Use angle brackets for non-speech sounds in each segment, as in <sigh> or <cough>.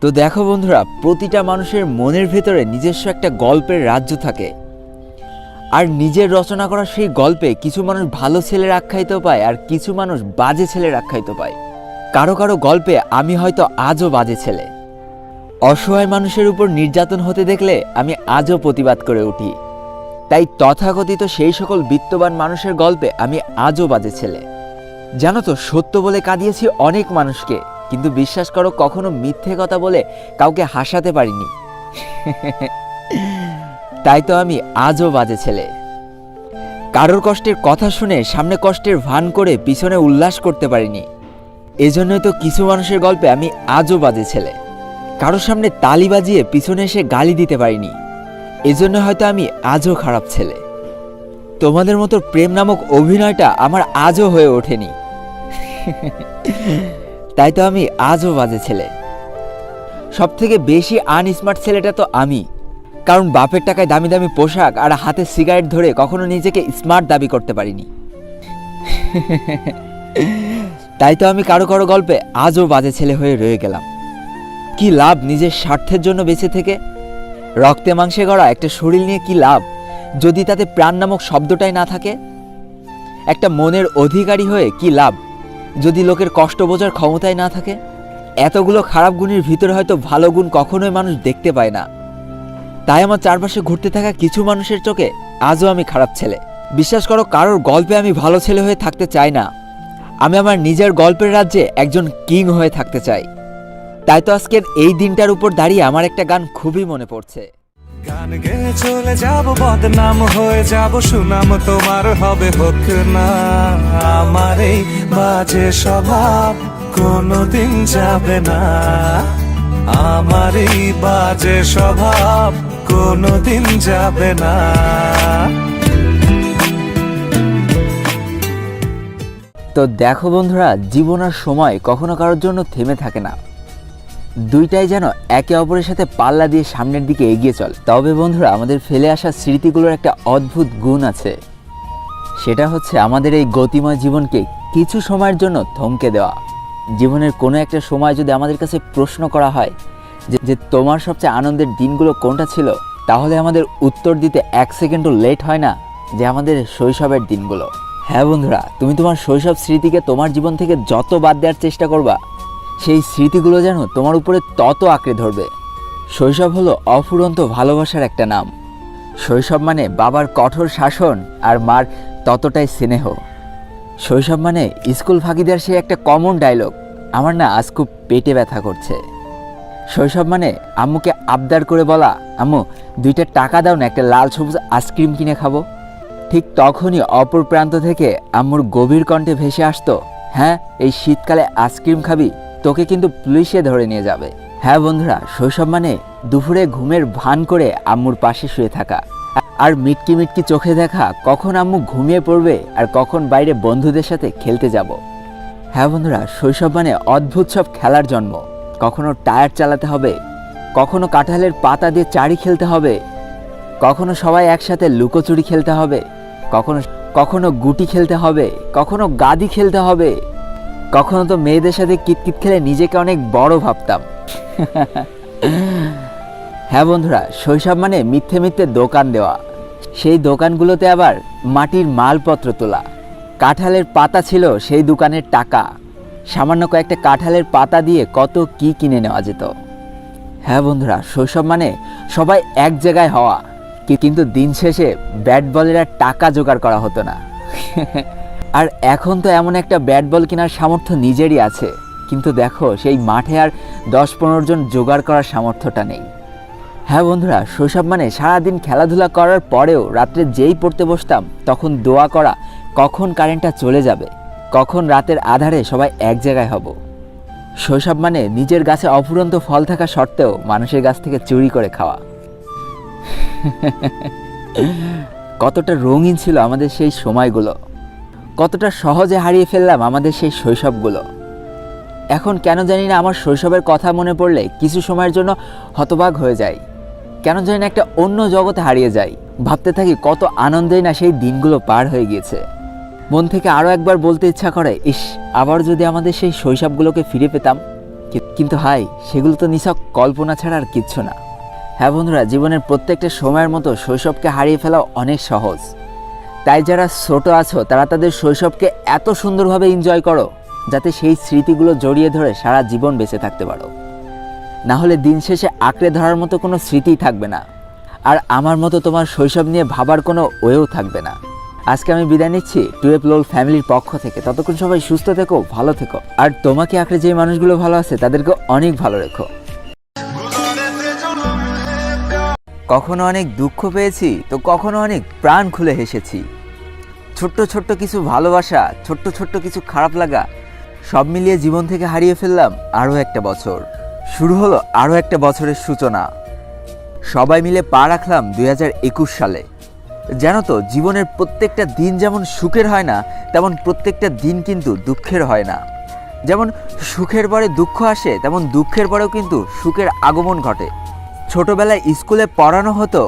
তো দেখো বন্ধুরা, প্রতিটা মানুষের মনের ভেতরে নিজস্ব একটা গল্পের রাজ্য থাকে। আর নিজের রচনা করা সেই গল্পে কিছু মানুষ ভালো ছেলের আখ্যায়িত পায় আর কিছু মানুষ বাজে ছেলের আখ্যায়িত পায়। কারও কারও গল্পে, আমি হয়তো আজও বাজে ছেলে। অসহায় মানুষের উপর নির্যাতন হতে দেখলে আমি আজও প্রতিবাদ করে উঠি। তাই তথাকথিত সেই সকল বিত্তবান মানুষের গল্পে আমি আজও বাজে ছেলে। জানো তো, সত্য বলে কাঁদিয়েছি অনেক মানুষকে। কিন্তু বিশ্বাস করো, কখনো মিথ্যে কথা বলে কাউকে হাসাতে পারিনি। তাই তো আমি আজও বাজে ছেলে। কারোর কষ্টের কথা শুনে সামনে কষ্টের ভান করে পিছনে উল্লাস করতে পারিনি। এজন্যই তো কিছু মানুষের গল্পে আমি আজও বাজে ছেলে। কারোর সামনে তালি বাজিয়ে পিছনে এসে গালি দিতে পারিনি। এজন্য হয়তো আমি আজও খারাপ ছেলে। তোমাদের মতো প্রেম নামক অভিনয়টা আমার আজও হয়ে ওঠেনি। তাই তো আমি আজও বাজে ছেলে। সব থেকে বেশি আনস্মার্ট ছেলেটা তো আমি। কারণ বাপের টাকায় দামি দামি পোশাক আর হাতে সিগারেট ধরে কখনো নিজেকে স্মার্ট দাবি করতে পারিনি। তাই তো আমি কারও কারও গল্পে আজও বাজে ছেলে হয়ে রয়ে গেলাম। কি লাভ নিজের স্বার্থের জন্য বেঁচে থেকে? রক্তে মাংসে গড়া একটা শরীর নিয়ে কি লাভ? যদি তাতে প্রাণ নামক শব্দটাই না থাকে? একটা মনের অধিকারী হয়ে কি লাভ? যদি লোকের কষ্ট বোঝার ক্ষমতাই না থাকে, এতগুলো খারাপ গুণের ভিতরে হয়তো ভালো গুণ কখনোই মানুষ দেখতে পায় না। তাই আমার চারপাশে ঘুরতে থাকা কিছু মানুষের চোখে আজও আমি খারাপ ছেলে। বিশ্বাস করো, কারোর গল্পে আমি ভালো ছেলে হয়ে থাকতে চাই না। আমি আমার নিজের গল্পের রাজ্যে একজন কিং হয়ে থাকতে চাই। তাই তো আজকের এই দিনটার উপর দাঁড়িয়ে আমার একটা গান খুবই মনে পড়ছে। গান গেয়ে চলে যাব, বদনাম হয়ে যাব, সুনাম তোমার হবে হোক না। আমার এই বাজে স্বভাব কোনোদিন যাবে না। আমার এই বাজে স্বভাব কোনোদিন যাবে না। তো দেখো বন্ধুরা, জীবন আর সময় কখনো কারোর জন্য থেমে থাকে না। দুইটাই যেন একে অপরের সাথে পাল্লা দিয়ে সামনের দিকে এগিয়ে চলে। তবে বন্ধুরা, আমাদের ফেলে আসা স্মৃতিগুলোর একটা অদ্ভুত গুণ আছে। সেটা হচ্ছে আমাদের এই গতিময় জীবনকে কিছু সময়ের জন্য থমকে দেওয়া। জীবনের কোনো একটা সময় যদি আমাদের কাছে প্রশ্ন করা হয় যে তোমার সবচেয়ে আনন্দের দিনগুলো কোনটা ছিল, তাহলে আমাদের উত্তর দিতে এক সেকেন্ডও লেট হয় না যে আমাদের শৈশবের দিনগুলো। হ্যাঁ বন্ধুরা, তুমি তোমার শৈশব স্মৃতিকে তোমার জীবন থেকে যত বাদ দেওয়ার চেষ্টা করবা সেই স্মৃতিগুলো যেন তোমার উপরে তত আঁকড়ে ধরবে। শৈশব হলো অফুরন্ত ভালোবাসার একটা নাম। শৈশব মানে বাবার কঠোর শাসন আর মার ততটাই স্নেহ। শৈশব মানে স্কুল ফাঁকিদের সেই একটা কমন ডায়লগ আমার না আজ খুব পেটে ব্যথা করছে। শৈশব মানে আম্মুকে আবদার করে বলা, আম্মু, দুইটা টাকা দাও না, একটা লাল সবুজ আইসক্রিম কিনে খাব। ঠিক তখনই অপর প্রান্ত থেকে আম্মুর গভীর কণ্ঠে ভেসে আসতো হ্যাঁ এই শীতকালে আইসক্রিম খাবি? তোকে কিন্তু পুলিশে ধরে নিয়ে যাবে। হ্যাঁ বন্ধুরা, শৈশব মানে দুপুরে ঘুমের ভান করে আম্মুর পাশে শুয়ে থাকা। আর মিটকি মিটকি চোখে দেখা কখন আম্মু ঘুমিয়ে পড়বে আর কখন বাইরে বন্ধুদের সাথে খেলতে যাব। হ্যাঁ বন্ধুরা, শৈশব মানে অদ্ভুত সব খেলার জন্ম। কখনো টায়ার চালাতে হবে, কখনো কাঁঠালের পাতা দিয়ে চারি খেলতে হবে, কখনো সবাই একসাথে লুকোচুরি খেলতে হবে, কখনো কখনো গুটি খেলতে হবে, কখনো গাদি খেলতে হবে। কখনো তো মেয়েদের সাথে কিতকিত খেলে নিজেকে অনেক বড় ভাবতাম। হ্যাঁ বন্ধুরা, শৈশব মানে মিথ্যে মিথ্যে দোকান দেওয়া। সেই দোকানগুলোতে আবার মাটির মালপত্র তোলা। কাঁঠালের পাতা ছিল সেই দোকানের টাকা। সামান্য কয়েকটা কাঁঠালের পাতা দিয়ে কত কি কিনে নেওয়া যেত। হ্যাঁ বন্ধুরা, শৈশব মানে সবাই এক জায়গায় হওয়া। কিন্তু দিন শেষে ব্যাট বলের আর টাকা জোগাড় করা হতো না। আর এখন তো এমন একটা ব্যাট বল কেনার সামর্থ্য নিজেরই আছে। কিন্তু দেখো, সেই মাঠে আর দশ পনেরো জন জোগাড় করার সামর্থ্যটা নেই। হ্যাঁ বন্ধুরা, শৈশব মানে সারাদিন খেলাধুলা করার পরেও রাত্রে যেই পড়তে বসতাম, তখন দোয়া করা, কখন কারেন্টটা চলে যাবে, কখন রাতের আধারে সবাই এক জায়গায় হব। শৈশব মানে নিজের গাছে অফুরন্ত ফল থাকা সত্ত্বেও মানুষের গাছ থেকে চুরি করে খাওয়া। <laughs> কতটা রঙিন ছিল আমাদের সেই সময়গুলো। কতটা সহজে হারিয়ে ফেললাম আমাদের সেই শৈশবগুলো। এখন কেন জানি না আমার শৈশবের কথা মনে পড়লে কিছু সময়ের জন্য হতবাক হয়ে যায় কেন জানি না একটা অন্য জগতে হারিয়ে যাই। ভাবতে থাকি কত আনন্দেই না সেই দিনগুলো পার হয়ে গিয়েছে। মন থেকে আরও একবার বলতে ইচ্ছা করে, ইস, আবার যদি আমাদের সেই শৈশবগুলোকে ফিরে পেতাম? কিন্তু হাই সেগুলো তো নিছক কল্পনা ছাড়া আর কিচ্ছু না। হ্যাঁ বন্ধুরা, জীবনের প্রত্যেকটা সময়ের মতো শৈশবকে হারিয়ে ফেলা অনেক সহজ। তাই যারা ছোট আছো, তারা তাদের শৈশবকে এত সুন্দরভাবে এনজয় করো, যাতে সেই স্মৃতিগুলো জড়িয়ে ধরে সারা জীবন বেঁচে থাকতে পারো। না হলে দিন শেষে আঁকড়ে ধরার মতো কোনো স্মৃতিই থাকবে না। আর আমার মতো তোমার শৈশব নিয়ে ভাবার কোনো ওয়েও থাকবে না। আজকে আমি বিদায় নিচ্ছি টুয়েলভ লোল ফ্যামিলির পক্ষ থেকে। ততক্ষণ সবাই সুস্থ থেকো, ভালো থেকো। আর তোমাকে আঁকড়ে যে মানুষগুলো ভালো আছে, তাদেরকে অনেক ভালো রেখো। কখনো অনেক দুঃখ পেয়েছি, তো কখনো অনেক প্রাণ খুলে হেসেছি। ছোট্ট ছোট্ট কিছু ভালোবাসা, ছোট্ট ছোট্ট কিছু খারাপ লাগা, সব মিলিয়ে জীবন থেকে হারিয়ে ফেললাম আরও একটা বছর। শুরু হলো আরও একটা বছরের সূচনা। সবাই মিলে পা রাখলাম দু হাজার একুশ সালে। জানো তো জীবনের প্রত্যেকটা দিন যেমন সুখের হয় না, তেমন প্রত্যেকটা দিন কিন্তু দুঃখের হয় না। যেমন সুখের পরে দুঃখ আসে, তেমন দুঃখের পরেও কিন্তু সুখের আগমন ঘটে। ছোটবেলায় স্কুলে পড়ানো হতো,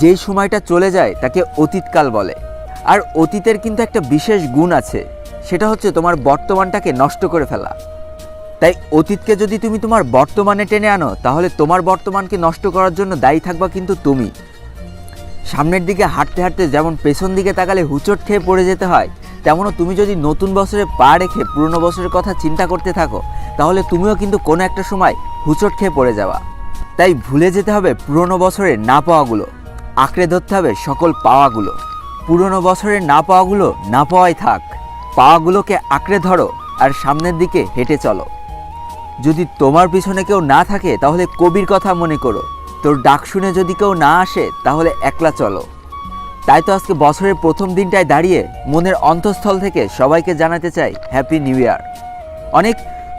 যেই সময়টা চলে যায় তাকে অতীতকাল বলে। আর অতীতের কিন্তু একটা বিশেষ গুণ আছে, সেটা হচ্ছে তোমার বর্তমানটাকে নষ্ট করে ফেলা। তাই অতীতকে যদি তুমি তোমার বর্তমানে টেনে আনো, তাহলে তোমার বর্তমানকে নষ্ট করার জন্য দায়ী থাকবা কিন্তু তুমি। সামনের দিকে হাঁটতে হাঁটতে যেমন পেছন দিকে তাকালে হুচট খেয়ে পড়ে যেতে হয়, তেমনও তুমি যদি নতুন বছরে পা রেখে পুরনো বছরের কথা চিন্তা করতে থাকো, তাহলে তুমিও কিন্তু কোনো একটা সময় হুচট খেয়ে পড়ে যাওয়া তাই ভুলে যেতে হবে পুরনো বছরের না পাওয়াগুলো। আঁকড়ে ধরতে হবে সকল পাওয়াগুলো। পুরনো বছরের না পাওয়াগুলো না পাওয়াই থাক। পাওয়াগুলোকে আঁকড়ে ধরো আর সামনের দিকে হেঁটে চলো। যদি তোমার পিছনে কেউ না থাকে তাহলে কবির কথা মনে করো। তোর ডাক শুনে যদি কেউ না আসে তাহলে একলা চলো। তাই তো আজকে বছরের প্রথম দিনটায় দাঁড়িয়ে মনের অন্তঃস্থল থেকে সবাইকে জানাতে চাই হ্যাপি নিউ ইয়ার অনেক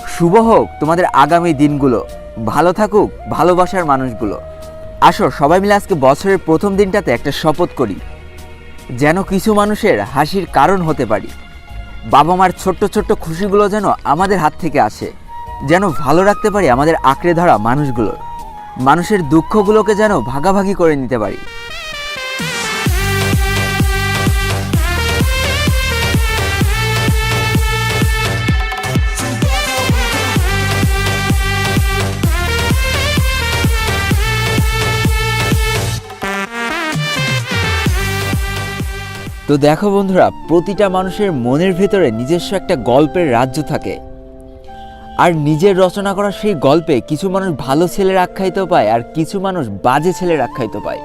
শুভ হোক তোমাদের আগামী দিনগুলো। ভালো থাকুক, ভালোবাসার মানুষগুলো। আসো, সবাই মিলে আজকে বছরের প্রথম দিনটাতে একটা শপথ করি। যেন কিছু মানুষের হাসির কারণ হতে পারি। বাবা মার ছোট্ট ছোট্ট খুশিগুলো যেন আমাদের হাত থেকে আসে। যেন ভালো রাখতে পারি আমাদের আঁকড়ে ধরা মানুষগুলোর মানুষের দুঃখগুলোকে যেন ভাগাভাগি করে নিতে পারি। তো দেখো বন্ধুরা, প্রতিটা মানুষের মনের ভেতরে নিজস্ব একটা গল্পের রাজ্য থাকে। আর নিজের রচনা করা সেই গল্পে কিছু মানুষ ভালো ছেলের আখ্যায়িত পায় আর কিছু মানুষ বাজে ছেলের আখ্যায়িত পায়।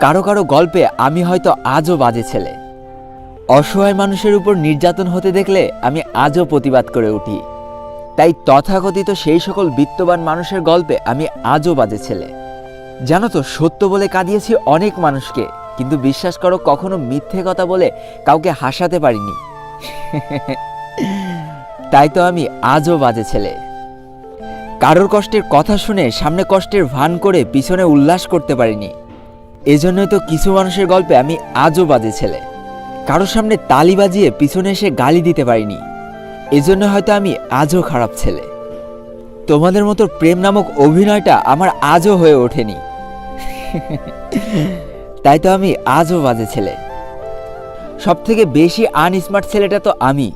কারও কারও গল্পে, আমি হয়তো আজও বাজে ছেলে। অসহায় মানুষের উপর নির্যাতন হতে দেখলে আমি আজও প্রতিবাদ করে উঠি। তাই তথাকথিত সেই সকল বিত্তবান মানুষের গল্পে আমি আজও বাজে ছেলে। জানো তো, সত্য বলে কাঁদিয়েছি অনেক মানুষকে। কিন্তু বিশ্বাস করো, কখনো মিথ্যে কথা বলে কাউকে হাসাতে পারিনি। তাই তো আমি আজও বাজে ছেলে। কারোর কষ্টের কথা শুনে সামনে কষ্টের ভান করে পিছনে উল্লাস করতে পারিনি। এজন্যই তো কিছু মানুষের গল্পে আমি আজও বাজে ছেলে। কারোর সামনে তালি বাজিয়ে পিছনে এসে গালি দিতে পারিনি। এজন্য হয়তো আমি আজও খারাপ ছেলে। তোমাদের মতো প্রেম নামক অভিনয়টা আমার আজও হয়ে ওঠেনি। তাই তো আমি আজও বাজে ছেলে। সব থেকে বেশি আনস্মার্ট ছেলেটা তো আমি।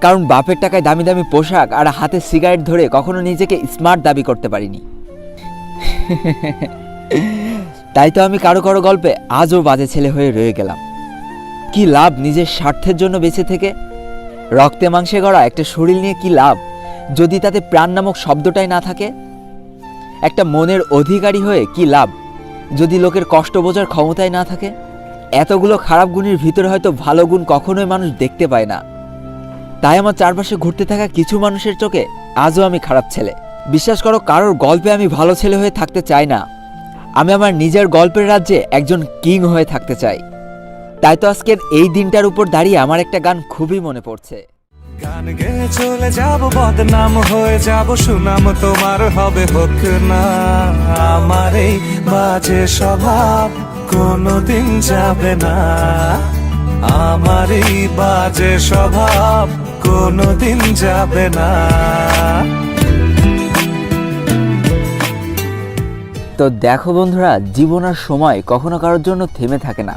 কারণ বাপের টাকায় দামি দামি পোশাক আর হাতে সিগারেট ধরে কখনো নিজেকে স্মার্ট দাবি করতে পারিনি। তাই তো আমি কারও কারও গল্পে আজও বাজে ছেলে হয়ে রয়ে গেলাম। কি লাভ নিজের স্বার্থের জন্য বেঁচে থেকে? রক্তে মাংসে গড়া একটা শরীর নিয়ে কি লাভ? যদি তাতে প্রাণ নামক শব্দটাই না থাকে? একটা মনের অধিকারী হয়ে কি লাভ? যদি লোকের কষ্ট বোঝার ক্ষমতাই না থাকে, এতগুলো খারাপ গুণের ভিতরে হয়তো ভালো গুণ কখনোই মানুষ দেখতে পায় না। তাই আমার চারপাশে ঘুরতে থাকা কিছু মানুষের চোখে আজও আমি খারাপ ছেলে। বিশ্বাস করো, কারোর গল্পে আমি ভালো ছেলে হয়ে থাকতে চাই না। আমি আমার নিজের গল্পের রাজ্যে একজন কিং হয়ে থাকতে চাই। তাই তো আজকের এই দিনটার উপর দাঁড়িয়ে আমার একটা গান খুবই মনে পড়ছে। গান গেয়ে চলে যাব, বদনাম হয়ে যাব, সুনাম তোমার হবে হোক না। আমার এই বাজে স্বভাব কোনোদিন যাবে না। আমার এই বাজে স্বভাব কোনোদিন যাবে না। তো দেখো বন্ধুরা, জীবন আর সময় কখনো কারোর জন্য থেমে থাকে না।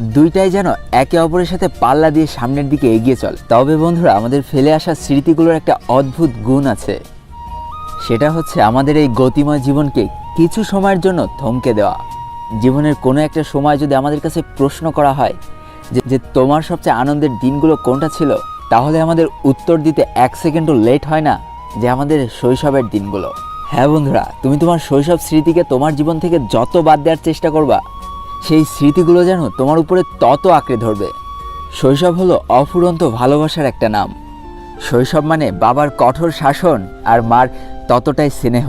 দুইটাই যেন একে অপরের সাথে পাল্লা দিয়ে সামনের দিকে এগিয়ে চল। তবে বন্ধুরা, আমাদের ফেলে আসা স্মৃতিগুলোর একটা অদ্ভুত গুণ আছে। সেটা হচ্ছে আমাদের এই গতিময় জীবনকে কিছু সময়ের জন্য থমকে দেওয়া। জীবনের কোনো একটা সময় যদি আমাদের কাছে প্রশ্ন করা হয় যে তোমার সবচেয়ে আনন্দের দিনগুলো কোনটা ছিল, তাহলে আমাদের উত্তর দিতে এক সেকেন্ডও লেট হয় না যে আমাদের শৈশবের দিনগুলো। হ্যাঁ বন্ধুরা, তুমি তোমার শৈশব স্মৃতিকে তোমার জীবন থেকে যত বাদ দেওয়ার চেষ্টা করবা সেই স্মৃতিগুলো যেন তোমার উপরে তত আঁকড়ে ধরবে। শৈশব হলো অফুরন্ত ভালোবাসার একটা নাম। শৈশব মানে বাবার কঠোর শাসন আর মার ততটাই স্নেহ।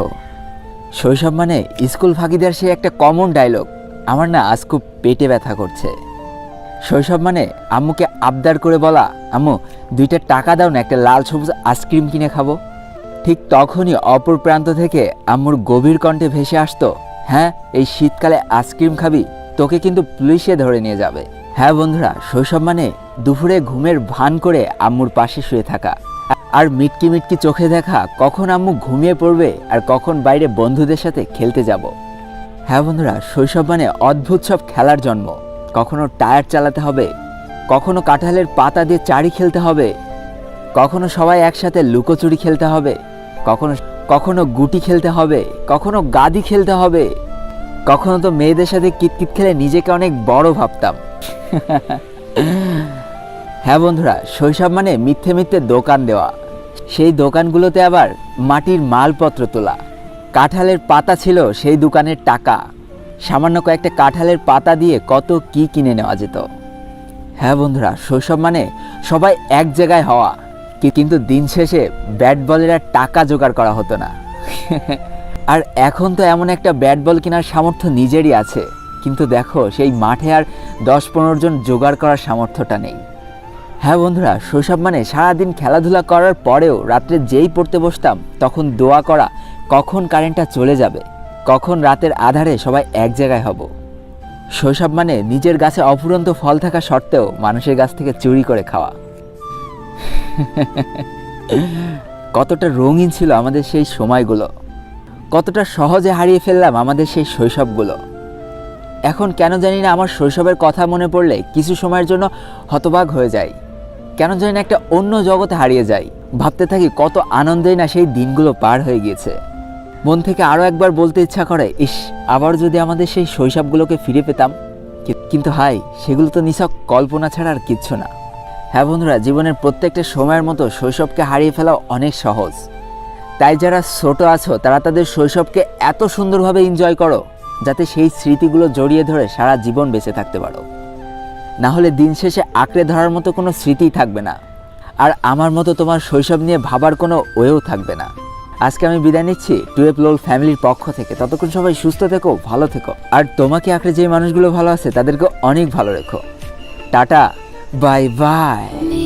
শৈশব মানে স্কুল ফাঁকিদের সেই একটা কমন ডায়লগ আমার না আজ খুব পেটে ব্যথা করছে। শৈশব মানে আম্মুকে আবদার করে বলা, আম্মু, দুইটা টাকা দাও না, একটা লাল সবুজ আইসক্রিম কিনে খাব। ঠিক তখনই অপর প্রান্ত থেকে আম্মুর গভীর কণ্ঠে ভেসে আসতো হ্যাঁ এই শীতকালে আইসক্রিম খাবি? তোকে কিন্তু পুলিশে ধরে নিয়ে যাবে। হ্যাঁ বন্ধুরা, শৈশব মানে দুপুরে ঘুমের ভান করে আম্মুর পাশে শুয়ে থাকা। আর মিটকি মিটকি চোখে দেখা কখন আম্মু ঘুমিয়ে পড়বে আর কখন বাইরে বন্ধুদের সাথে খেলতে যাব। হ্যাঁ বন্ধুরা, শৈশব মানে অদ্ভুত সব খেলার জন্ম। কখনো টায়ার চালাতে হবে, কখনো কাঁঠালের পাতা দিয়ে চারি খেলতে হবে, কখনো সবাই একসাথে লুকোচুরি খেলতে হবে, কখনো কখনো গুটি খেলতে হবে, কখনো গাদি খেলতে হবে। কখনো তো মেয়েদের সাথে কিতকিত খেলে নিজেকে অনেক বড় ভাবতাম। হ্যাঁ বন্ধুরা, শৈশব মানে মিথ্যে মিথ্যে দোকান দেওয়া। সেই দোকানগুলোতে আবার মাটির মালপত্র তোলা। কাঁঠালের পাতা ছিল সেই দোকানের টাকা। সামান্য কয়েকটা কাঁঠালের পাতা দিয়ে কত কি কিনে নেওয়া যেত। হ্যাঁ বন্ধুরা, শৈশব মানে সবাই এক জায়গায় হওয়া। কিন্তু দিন শেষে ব্যাট বলের আর টাকা জোগাড় করা হতো না। আর এখন তো এমন একটা ব্যাট বল কেনার সামর্থ্য নিজেরই আছে। কিন্তু দেখো, সেই মাঠে আর দশ পনেরো জন জোগাড় করার সামর্থ্যটা নেই। হ্যাঁ বন্ধুরা, শৈশব মানে সারাদিন খেলাধুলা করার পরেও রাত্রে যেই পড়তে বসতাম, তখন দোয়া করা, কখন কারেন্টটা চলে যাবে, কখন রাতের আধারে সবাই এক জায়গায় হব। শৈশব মানে নিজের গাছে অফুরন্ত ফল থাকা সত্ত্বেও মানুষের গাছ থেকে চুরি করে খাওয়া। <laughs> কতটা রঙিন ছিল আমাদের সেই সময়গুলো। কতটা সহজে হারিয়ে ফেললাম আমাদের সেই শৈশবগুলো। এখন কেন জানি না আমার শৈশবের কথা মনে পড়লে কিছু সময়ের জন্য হতবাক হয়ে যায় কেন জানি না একটা অন্য জগতে হারিয়ে যাই। ভাবতে থাকি কত আনন্দেই না সেই দিনগুলো পার হয়ে গিয়েছে। মন থেকে আরও একবার বলতে ইচ্ছা করে, ইস, আবার যদি আমাদের সেই শৈশবগুলোকে ফিরে পেতাম? কিন্তু হাই সেগুলো তো নিছক কল্পনা ছাড়া আর কিচ্ছু না। হ্যাঁ বন্ধুরা, জীবনের প্রত্যেকটা সময়ের মতো শৈশবকে হারিয়ে ফেলা অনেক সহজ। তাই যারা ছোট আছো, তারা তাদের শৈশবকে এত সুন্দরভাবে এনজয় করো, যাতে সেই স্মৃতিগুলো জড়িয়ে ধরে সারা জীবন বেঁচে থাকতে পারো। না হলে দিন শেষে আঁকড়ে ধরার মতো কোনো স্মৃতিই থাকবে না। আর আমার মতো তোমার শৈশব নিয়ে ভাবার কোনো ওয়েও থাকবে না। আজকে আমি বিদায় নিচ্ছি টুয়েলভ লোল ফ্যামিলির পক্ষ থেকে। ততক্ষণ সবাই সুস্থ থেকো, ভালো থেকো। আর তোমাকে আঁকড়ে যে মানুষগুলো ভালো আছে, তাদেরকে অনেক ভালো রেখো। Ta ta, bye bye.